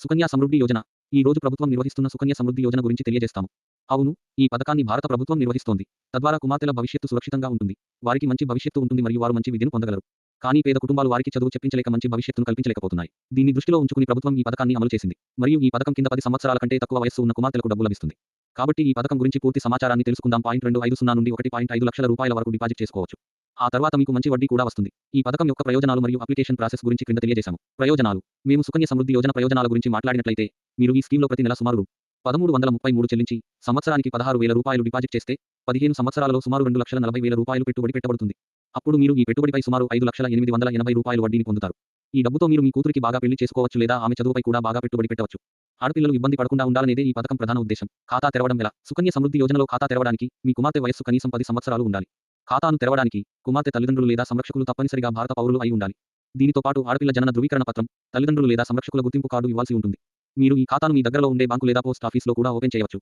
సుకన్య సమృద్ధి యోజన. ఈ రోజు ప్రభుత్వం నిర్వహిస్తున్న సుకన్య సమృద్ధి యోజన గురించి తెలియజేస్తాము. అవును ఈ పథకాన్ని భారత ప్రభుత్వం నిర్వహిస్తోంది. తద్వారా కుమార్తెల భవిష్యత్తు సురక్షితంగా ఉంటుంది. వారికి మంచి భవిష్యత్తు ఉంటుంది మరియు వారు మంచి విద్యను పొందగలరు. కానీ పేద కుటుంబాలు వారికి చదువు చెప్పించలేక మంచి భవిష్యత్తును కల్పించలేకపోతున్నాయి. దీన్ని దృష్టిలో ఉంచుకుని ప్రభుత్వం ఈ పథకాన్ని అమలు చేసింది. మరియు ఈ పథకం కింద పది సంవత్సరాల కంటే తక్కువ వయస్సు ఉన్న కుమార్తెలకు డబ్బు లభిస్తుంది. కాబట్టి ఈ పథకం గురించి పూర్తి సమాచారాన్ని తెలుసుకుందాం. పాయింట్ రెండు ఐదు సున్నా నుండి ఒకటి పాయింట్ ఐదు లక్షల రూపాయల వరకు డిపాజిట్ చేసుకోవచ్చు. ఆ తర్వాత మీకు మంచి వడ్డీ కూడా వస్తుంది. ఈ పథకం యొక్క ప్రయోజనాలు మరియు అప్లికేషన్ ప్రాసెస్ గురించి క్రింద తెలియజేశాము. ప్రయోజనాలు. మేము సుకన్య సమృద్ధి యోజన ప్రయోజనాల గురించి మాట్లాడినట్లయితే మీరు ఈ స్కీమ్లో ప్రతి నెల సుమారు పదమూడు వందల ముప్పై మూడు చెల్లించి సంవత్సరానికి పదహారు వేల రూపాయలు డిపాజిట్ చేస్తే పదిహేను సంవత్సరాలలో సుమారు రెండు లక్షల నలభై వేల రూపాయలు పెట్టుబడి పెట్టబడుతుంది. అప్పుడు మీరు ఈ పెట్టుబడిపై సుమారు ఐదు లక్షల ఎనిమిది వందల ఎనభై రూపాయలు వడ్డీని పొందుతారు. ఈ డబ్బుతో మీరు మీ కూతురికి బాగా పెళ్ళి చేసుకోవచ్చు లేదా ఆమె చదువుపై కూడా బాగా పెట్టుబడి పెట్టవచ్చు. ఆడపిల్లలు ఇబ్బంది పడకుండా ఉండాలనేదే ఈ పథకం ప్రధాన ఉద్దేశం. ఖాతా తెరవడం ఎలా? సుకన్య సమృద్ధి యోజనలో ఖాతా తెరవడానికి మీ కుమార్తె వయస్సు కనీసం పది సంవత్సరాలు ఉండాలి. ఖాతాను తెరవడానికి కుమార్తె తల్లిదండ్రులు లేదా సంరక్షకులు తప్పనిసరిగా భారత పౌరులు అయి ఉండాలి. దీనితో పాటు ఆడపిల్ల జనన ధృవీకరణ పత్రం తల్లిదండ్రులు లేదా సంరక్షకుల గుర్తింపు కార్డు ఇవ్వాల్సి ఉంటుంది. మీరు ఈ ఖాతాను మీ దగ్గరలో ఉండే బ్యాంకు లేదా పోస్ట్ ఆఫీస్లో కూడా ఓపెన్ చేయవచ్చు.